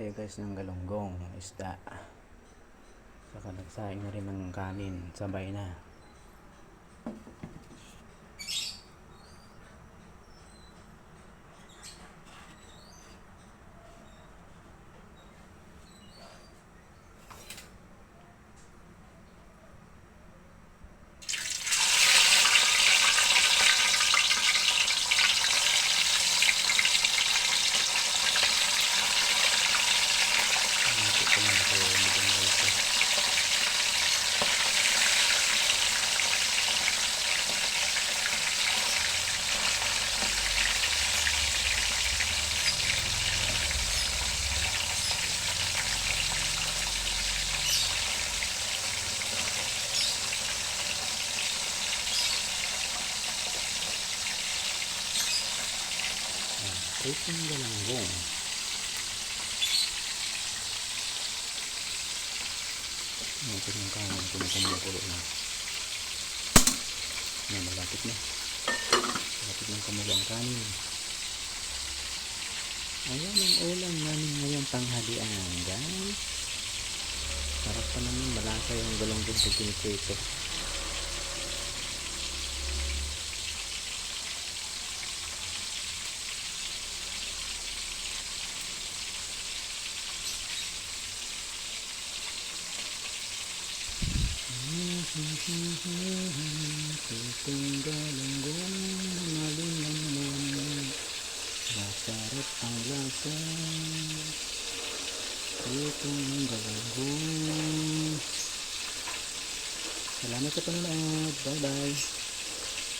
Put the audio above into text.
tayo guys ng galunggong isda. Saka nagsaing na rin ng kanin sabay na 1분간 하고 Ito yung kanin kung kumukulo na. Yan, malapit na. Malapit ng kumulo ang kanin. Ayan ang ulam namin ngayong tanghalian, guys. Sarap pa naman, malasa yung galunggong pag kiniprito. Itong galunggong malinamon Masarap ang lasa Itong galunggong Salamat sa panonood. Bye bye.